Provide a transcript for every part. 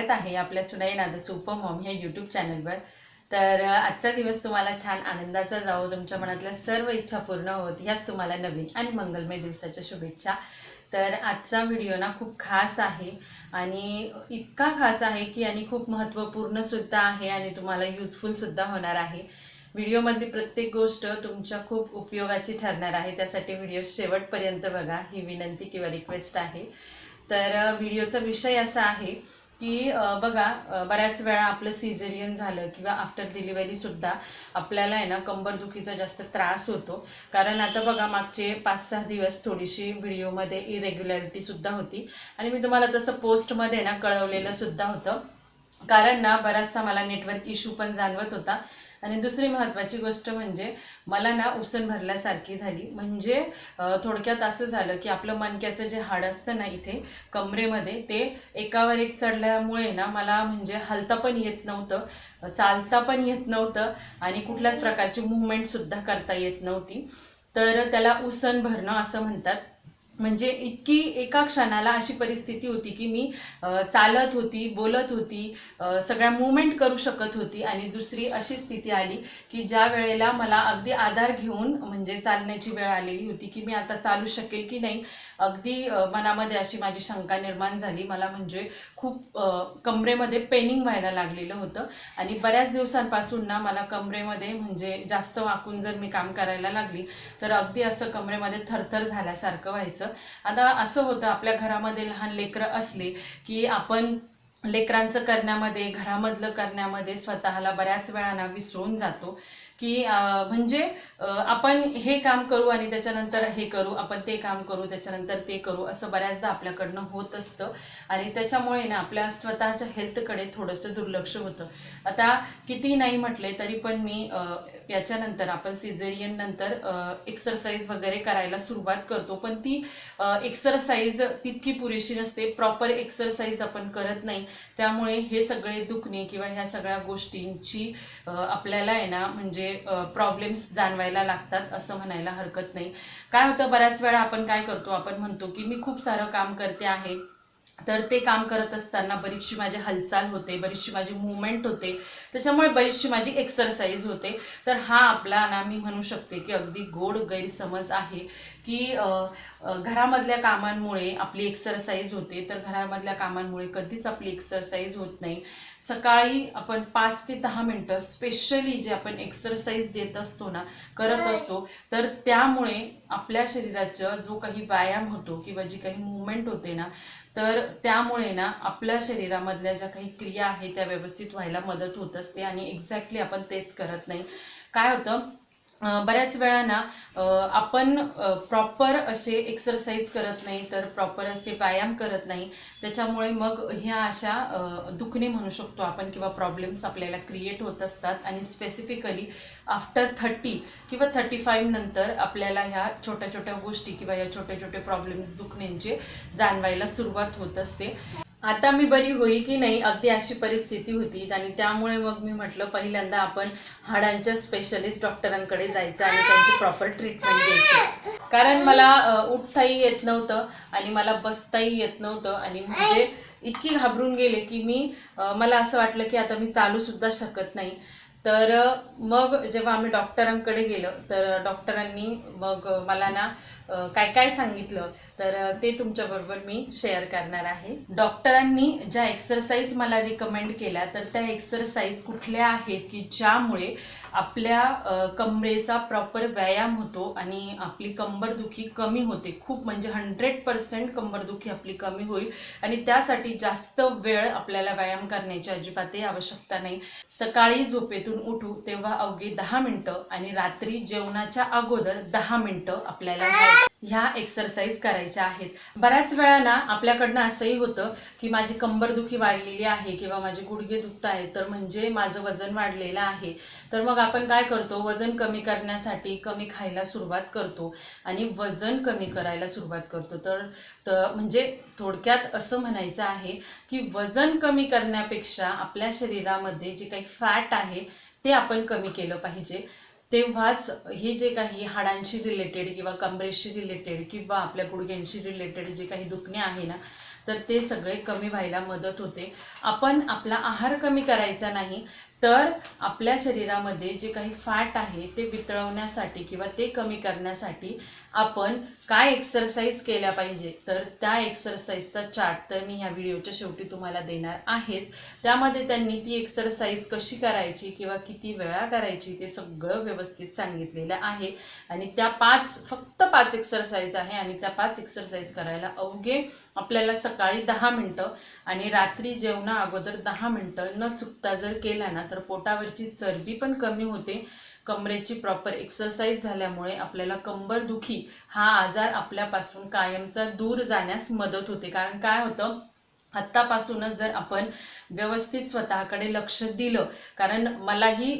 स्वागत आहे आपल्या सुनाई नाद सुपर होम ह्या यूट्यूब चॅनलवर तर आजचा दिवस तुम्हाला छान आनंदाचा जावो तुमच्या मनातल्या सर्व इच्छा पूर्ण होत ह्याच तुम्हाला नवीन आणि मंगलमय दिवसाच्या शुभेच्छा. तर आजचा व्हिडिओ ना खूप खास आहे आणि इतका खास आहे की आणि खूप महत्त्वपूर्णसुद्धा आहे आणि तुम्हाला युजफुलसुद्धा होणार आहे. व्हिडिओमधली प्रत्येक गोष्ट तुमच्या खूप उपयोगाची ठरणार आहे त्यासाठी व्हिडिओ शेवटपर्यंत बघा ही विनंती किंवा रिक्वेस्ट आहे. तर व्हिडिओचा विषय असा आहे की बघा बऱ्याच वेळा आपलं सिझेरियन झालं किंवा आफ्टर डिलिव्हरीसुद्धा आपल्याला आहे ना कंबरदुखीचा जास्त त्रास होतो. कारण आता बघा मागचे पाच सहा दिवस थोडीशी व्हिडिओमध्ये इरेग्युलॅरिटीसुद्धा होती. आणि मी तुम्हाला तसं पोस्टमध्ये ना कळवलेलं सुद्धा होतं. कारण ना बराचसा मला नेटवर्क इश्यू पण जाणवत होता. आणि दुसरी महत्त्वाची गोष्ट म्हणजे मला ना उसन भरल्यासारखी झाली. म्हणजे थोडक्यात असं झालं की आपलं मणक्याचं जे हाड असतं ना इथे कमरेमध्ये ते एकावर एक चढल्यामुळे ना मला म्हणजे हलता पण येत नव्हतं चालता पण येत नव्हतं आणि कुठल्याच प्रकारची मुवमेंटसुद्धा करता येत नव्हती. तर त्याला उसन भरणं असं म्हणतात. म्हणजे इतकी एका क्षणाला अशी परिस्थिती होती की मी चालत होती बोलत होती सगळ्या मुवमेंट करू शकत होती आणि दुसरी अशी स्थिती आली की ज्या वेळेला मला अगदी आधार घेऊन म्हणजे चालण्याची वेळ आलेली होती की मी आता चालू शकेल की नाही अगदी मनामध्ये अशी माझी शंका निर्माण झाली. मला म्हणजे खूप कमरेमध्ये पेनिंग व्हायला लागलेलं होतं. आणि बऱ्याच दिवसांपासून ना मला कमरेमध्ये म्हणजे जास्त वाकून जर मी काम करायला लागली तर अगदी असं कमरेमध्ये थरथर झाल्यासारखं व्हायचं. आता असं होतं आपल्या घरामध्ये लहान लेकरं असले की आपण लेकरांचं करण्यामध्ये घरामधलं करण्यामध्ये स्वतःला बऱ्याच वेळांना विसरून जातो. की म्हणजे आपण हे काम करू आणि त्याच्यानंतर हे करू आपण ते काम करू त्याच्यानंतर ते करू असं बऱ्याचदा आपल्याकडनं होत असतं. आणि त्याच्यामुळे ना आपल्या स्वतःच्या हेल्थकडे थोडंसं दुर्लक्ष होतं. आता किती नाही म्हटले तरी पण मी याच्यानंतर आपण सिझेरियन नंतर एक्सरसाइज वगैरे करायला सुरुवात करतो. पण ती एक्सरसाइज तितकी पुरेशी नसते. प्रॉपर एक्सरसाइज आपण करत नाही. त्यामुळे हे सगळे दुखणे किंवा ह्या सगळ्या गोष्टींची आपल्याला आहे ना म्हणजे प्रॉब्लेम्स जाणवायला लागतात असं म्हणायला हरकत नाही. काय होतं बऱ्याच वेळा आपण काय करतो आपण म्हणतो की मी खूप सारं काम करते आहे. तर ते काम करत असताना बरीचशी माझी हालचाल होते बरीचशी माझी मुवमेंट होते. त्याच्यामुळे बरीचशी माझी एक्सरसाइज होते. तर हा आपला ना मी म्हणू शकते की अगदी गोड गैरसमज आहे की घरामधल्या कामांमुळे आपली एक्सरसाइज होते तर घरामधल्या कामांमुळे कधीच आपली एक्सरसाइज होत नाही. सकाळी आपण पाच ते दहा मिनटं स्पेशली जे आपण एक्सरसाइज देत असतो ना करत असतो तर त्यामुळे आपल्या शरीराचा जो काही व्यायाम होतो किंवा जी काही मुवमेंट होते ना तर त्यामुळे ना आपल्या शरीरामधल्या ज्या काही क्रिया आहेत त्या व्यवस्थित व्हायला मदत होत असते आणि एक्झॅक्टली आपण तेच करत नाही. काय होतं? बऱ्याच वेळा ना आपण प्रॉपर असे एक्सरसाइज करत नाही तर प्रॉपर असे व्यायाम करत नाही. त्याच्यामुळे मग ह्या अशा दुखणे म्हणू शकतो आपण किंवा प्रॉब्लेम्स आपल्याला क्रिएट होत असतात. आणि स्पेसिफिकली आफ्टर थर्टी किंवा थर्टी फाईव्ह नंतर आपल्याला ह्या छोट्या छोट्या गोष्टी किंवा या छोटे छोटे प्रॉब्लेम्स दुखण्यांचे जाणवायला सुरुवात होत असते. आता मी बरी होई की नाही अगदी अशी परिस्थिती होती. आणि त्यामुळे मग मी म्हटलं पहिल्यांदा आपण हाडांच्या स्पेशलिस्ट डॉक्टरांकडे जायचं आणि त्यांची प्रॉपर ट्रीटमेंट घ्यायची. कारण मला उठताही येत नव्हतं आणि मला बसताही येत नव्हतं. आणि म्हणजे इतकी घाबरून गेले की मी मला असं वाटलं की आता मी चालूसुद्धा शकत नाही. तर मग जेव्हा आम्ही डॉक्टरांकडे गेलो तर डॉक्टरांनी मग मला ना काय काय सांगितलं तर ते तुमच्याबरोबर मी शेअर करणार आहे. डॉक्टरांनी ज्या एक्सरसाइज मला रिकमेंड केल्या तर त्या एक्सरसाइज कुठल्या आहेत की ज्यामुळे आपल्या कमरेचा प्रॉपर व्यायाम होतो आणि आपली कंबरदुखी कमी होते. खूप म्हणजे हंड्रेड पर्सेंट कंबरदुखी आपली कमी होईल आणि त्यासाठी जास्त वेळ आपल्याला व्यायाम करण्याची अजिबातही आवश्यकता नाही. सकाळी झोपेतून उठू तेव्हा अवघी दहा मिनटं आणि रात्री जेवणाच्या अगोदर दहा मिनटं आपल्याला ह्या- एक्सरसाइज करायच्या आहेत. बऱ्याच वेळा ना आपल्याकडनं असंही होतं की माझी कंबरदुखी वाढलेली आहे किंवा माझे गुडघे दुखत आहेत तर म्हणजे माझं वजन वाढलेलं आहे. तर मग आपण काय करतो? वजन कमी करण्यासाठी कमी खायला सुरुवात करतो आणि वजन कमी करायला सुरुवात करतो. तर तर म्हणजे थोडक्यात असं म्हणायचं आहे की वजन कमी करण्यापेक्षा आपल्या शरीरामध्ये जे काही फॅट आहे ते आपण कमी केलं पाहिजे. तेव्हाच हे जे काही हाडांशी रिलेटेड किंवा कमरेशी रिलेटेड किंवा आपल्या गुडघ्यांशी रिलेटेड जे काही दुखणे आहे ना तर ते सगळे कमी व्हायला मदत होते. आपण आपला आहार कमी करायचा नाही तर आपल्या शरीरामध्ये जे काही फॅट आहे ते वितळवण्यासाठी किंवा ते कमी करण्यासाठी आपण काय एक्सरसाइज केल्या पाहिजे? तर त्या एक्सरसाइजचा चार्ट तर मी ह्या व्हिडिओच्या शेवटी तुम्हाला देणार आहेच. त्यामध्ये त्यांनी ती एक्सरसाइज कशी करायची किंवा किती वेळा करायची ते सगळं व्यवस्थित सांगितलेलं आहे. आणि त्या पाच फक्त पाच एक्सरसाइज आहे आणि त्या पाच एक्सरसाइज करायला अवघे आपल्याला सकाळी दहा मिनटं आणि रात्री जेवणा अगोदर दहा मिनटं न चुकता जर केला ना तर पोटावरची चरबी पण कमी होते. कमरेची प्रॉपर एक्सरसाइज झाल्यामुळे आपल्याला कंबरदुखी हा आजार आपल्यापासून कायमचा दूर जाण्यास मदत होते. कारण काय होतं? आत्तापासूनच जर आपण व्यवस्थित स्वतःकडे लक्ष दिलं कारण मलाही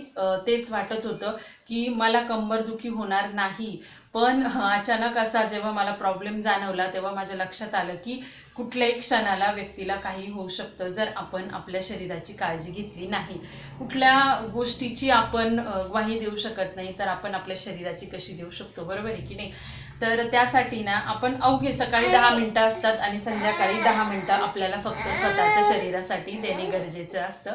तेच वाटत होतं की मला कंबरदुखी होणार नाही. पण अचानक असा जेव्हा मला प्रॉब्लेम जाणवला तेव्हा माझ्या लक्षात आलं की कुठल्याही क्षणाला व्यक्तीला काही होऊ शकतं जर आपण आपल्या शरीराची काळजी घेतली नाही. कुठल्या गोष्टीची आपण ग्वाही देऊ शकत नाही तर आपण आपल्या शरीराची कशी देऊ शकतो बरोबर आहे की नाही? तर त्यासाठी ना आपण अवघे सकाळी दहा मिनटं असतात आणि संध्याकाळी दहा मिनटं आपल्याला फक्त स्वतःच्या शरीरासाठी देणे गरजेचं असतं.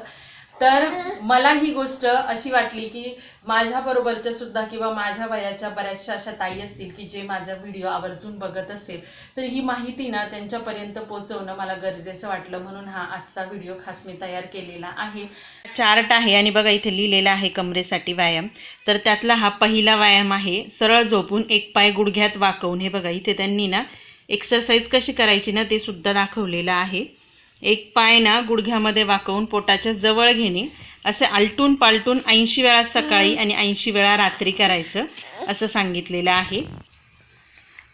तर मला ही गोष्ट अशी वाटली की माझ्या बरोबरच्या सुद्धा किंवा माझ्या वयाच्या बऱ्याचशा अशा ताई असतील की जे माझा व्हिडिओ आवर्जून बघत असेल तर ही माहिती ना त्यांच्यापर्यंत पोहोचवणं मला गरजेचं वाटलं. म्हणून हा आजचा व्हिडिओ खास मी तयार केलेला आहे. चार्ट आहे आणि बघा इथे लिहिलेला आहे कमरेसाठी व्यायाम. तर त्यातला हा पहिला व्यायाम आहे सरळ झोपून एक पाय गुडघ्यात वाकवून. हे बघा इथे त्यांनी ना एक्सरसाइज कशी करायची ना ते सुद्धा दाखवलेलं आहे. एक पाय ना गुडघ्यामध्ये वाकवून पोटाच्या जवळ घेणे. असे आलटून पालटून ऐंशी वेळा सकाळी आणि ऐंशी वेळा रात्री करायचं असं सांगितलेलं आहे.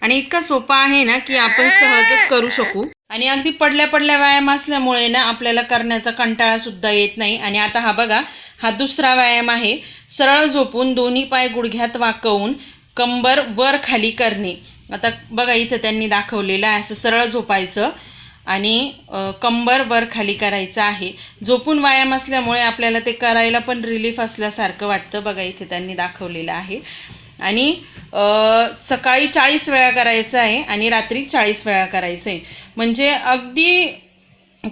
आणि इतका सोपा आहे ना की आपण सहजच करू शकू. आणि अगदी पडल्या पडल्या व्यायाम असल्यामुळे ना आपल्याला करण्याचा कंटाळा सुद्धा येत नाही. आणि आता हा बघा हा दुसरा व्यायाम आहे. सरळ झोपून दोन्ही पाय गुडघ्यात वाकवून कंबर वर खाली करणे. आता बघा इथं त्यांनी दाखवलेलं आहे असं सरळ झोपायचं. आणि कंबर वर खाली करायचं आहे. झोपून व्यायाम असल्यामुळे आपल्याला ते करायला पण रिलीफ असल्यासारखं वाटतं बघा इथे त्यांनी दाखवलेलं आहे. आणि सकाळी चाळीस वेळा करायचं आहे आणि रात्री चाळीस वेळा करायचं आहे. म्हणजे अगदी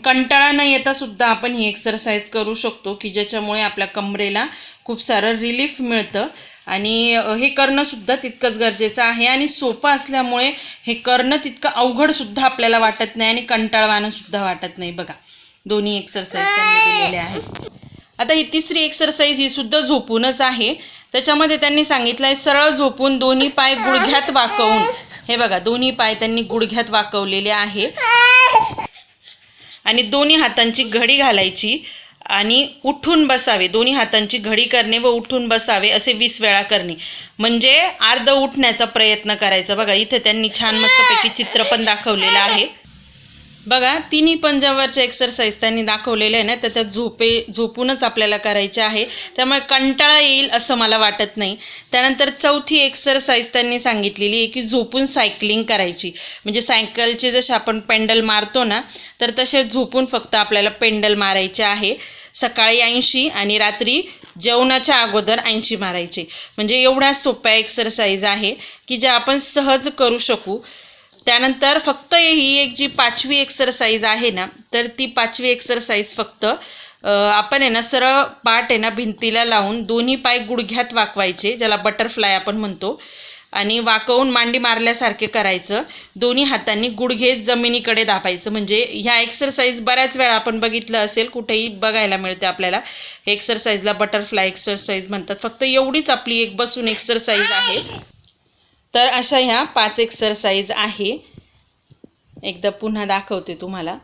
कंटाळा न येता सुद्धा आपण ही एक्सरसाइज करू शकतो की ज्याच्यामुळे आपल्या कमरेला खूप सारं रिलीफ मिळतं. आणि हे करणंसुद्धा तितकंच गरजेचं आहे. आणि सोपं असल्यामुळे हे करणं तितकं अवघड सुद्धा आपल्याला वाटत नाही आणि कंटाळवानंसुद्धा वाटत नाही. बघा दोन्ही एक्सरसाइज त्यांनी दिलेले आहेत. आता ही तिसरी एक्सरसाइज ही सुद्धा झोपूनच आहे. त्याच्यामध्ये त्यांनी सांगितलं आहे सरळ झोपून दोन्ही पाय गुडघ्यात वाकवून. हे बघा दोन्ही पाय त्यांनी गुडघ्यात वाकवलेले आहे. आणि दोन्ही हातांची घडी घालायची. आणि उठून बसावे दोन्ही हातांची घडी करणे व उठून बसावे असे वीस वेळा करणे. म्हणजे अर्ध उठण्याचा प्रयत्न करायचा. बघा इथे त्यांनी छान मस्तपैकी चित्र पण दाखवलेलं आहे. बघा तिन्ही पंजावरच्या एक्सरसाइज त्यांनी दाखवलेल्या आहे ना तर झोपे झोपूनच आपल्याला करायचे आहे. त्यामुळे कंटाळा येईल असं मला वाटत नाही. त्यानंतर चौथी एक्सरसाइज त्यांनी सांगितलेली आहे की झोपून सायकलिंग करायची. म्हणजे सायकलचे जसे आपण पेंडल मारतो ना तर तसे झोपून फक्त आपल्याला पेंडल मारायचे आहे. सकाळी ऐंशी आणि रात्री जेवणाच्या अगोदर ऐंशी मारायचे. म्हणजे एवढ्या सोप्या एक्सरसाइज आहे की ज्या आपण सहज करू शकू. त्यानंतर फक्त ही एक जी पाचवी एक्सरसाइज आहे ना तर ती पाचवी एक्सरसाइज फक्त आपण आहे ना सरळ पाठ आहे ना भिंतीला लावून दोन्ही पाय गुडघ्यात वाकवायचे ज्याला बटरफ्लाय आपण म्हणतो. आणि वाकवून मांडी मारल्यासारखे करायचं. दोन्ही हातांनी गुडघे जमिनीकडे दाबायचं. म्हणजे ह्या एक्सरसाइज बऱ्याच वेळा आपण बघितलं असेल कुठेही बघायला मिळते आपल्याला. एक्सरसाइजला बटरफ्लाय एक्सरसाइज म्हणतात. फक्त एवढीच आपली एक बसून एक्सरसाइज आहे. तर अशा ह्या पाच एक्सरसाइज आहे. एकदा पुन्हा दाखवते तुम्हाला.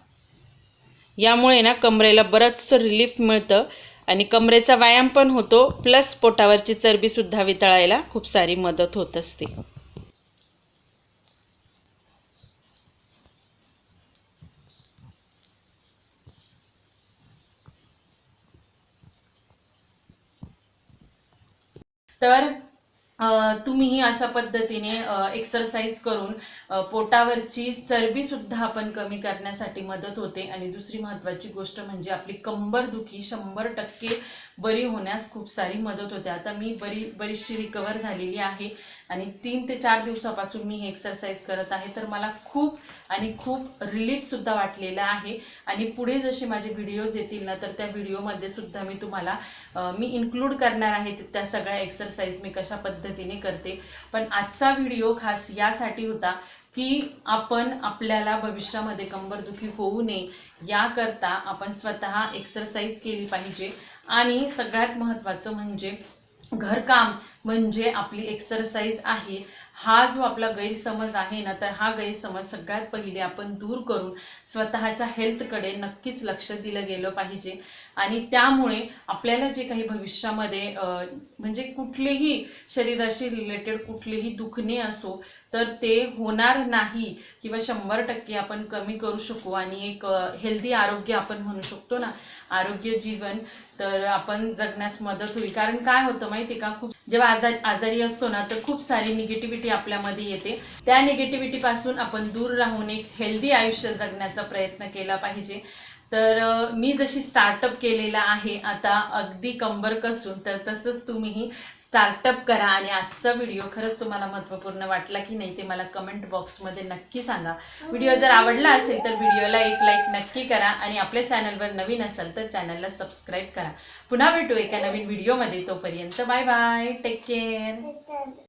यामुळे ना कमरेला बरंचसं रिलीफ मिळतं आणि कमरेचा व्यायाम पण होतो प्लस पोटावरची चरबीसुद्धा वितळायला खूप सारी मदत होत असते. तर तुम्हीही अशा पद्धतीने एक्सरसाइज करून पोटावरची चरबी सुद्धा आपण कमी करण्यासाठी मदत होते. आणि दुसरी महत्त्वाची गोष्ट म्हणजे आपली कंबर दुखी शंभर टक्के बरी होण्यास खूप सारी मदत होते. आता मी बरी बरीचशी रिकवर झालेली आहे आणि तीन ते चार दिवसापासून मी हे एक्सरसाइज करत आहे. तर मला खूप आणि खूप रिलीफसुद्धा वाटलेलं आहे. आणि पुढे जसे माझे व्हिडिओज येतील ना तर त्या व्हिडिओमध्ये सुद्धा मी तुम्हाला मी इन्क्लूड करणार आहे त्या सगळ्या एक्सरसाइज मी कशा पद्धतीने करते. पण आजचा व्हिडिओ खास यासाठी होता की आपण आपल्याला भविष्यामध्ये कंबरदुखी होऊ नये याकरता आपण स्वतः एक्सरसाइज केली पाहिजे. आणि सगळ्यात महत्त्वाचं म्हणजे घरकाम म्हणजे आपली एक्सरसाइज आहे. हा जो आपला गैरसमज आहे ना तर हा गैरसमज सगळ्यात पहिले आपण दूर करून स्वतःच्या हेल्थकडे नक्कीच लक्ष दिलं गेलं पाहिजे. आणि त्यामुळे आपल्याला जे काही भविष्यामध्ये म्हणजे कुठलेही शरीराशी रिलेटेड कुठलेही दुखणे असो तर ते होणार नाही किंवा शंभर टक्के आपण कमी करू शकू आणि एक हेल्दी आरोग्य आपण म्हणू शकतो ना. आरोग्य जीवन तर आपण जगण्यास मदत होईल. कारण काय होतं माहिती का? खूप जेव्हा आजार आजारी असतो ना तर खूप सारी निगेटिव्हिटी आपल्यामध्ये येते. त्या निगेटिव्हिटी पासून आपण दूर राहून एक हेल्दी आयुष्य जगण्याचा प्रयत्न केला पाहिजे. तर मी जशी स्टार्टअप केलेला आहे आता अगदी कंबर कसून तर तसंच तुम्हीही स्टार्टअप करा आणि आजचा व्हिडिओ खरंच तुम्हाला महत्त्वपूर्ण वाटला की नाही ते मला कमेंट बॉक्समध्ये नक्की सांगा. व्हिडिओ जर आवडला असेल तर व्हिडिओला एक लाईक नक्की करा आणि आपल्या चॅनलवर नवीन असाल तर चॅनलला सबस्क्राईब करा. पुन्हा भेटू एका नवीन व्हिडिओमध्ये तोपर्यंत बाय बाय टेक केअर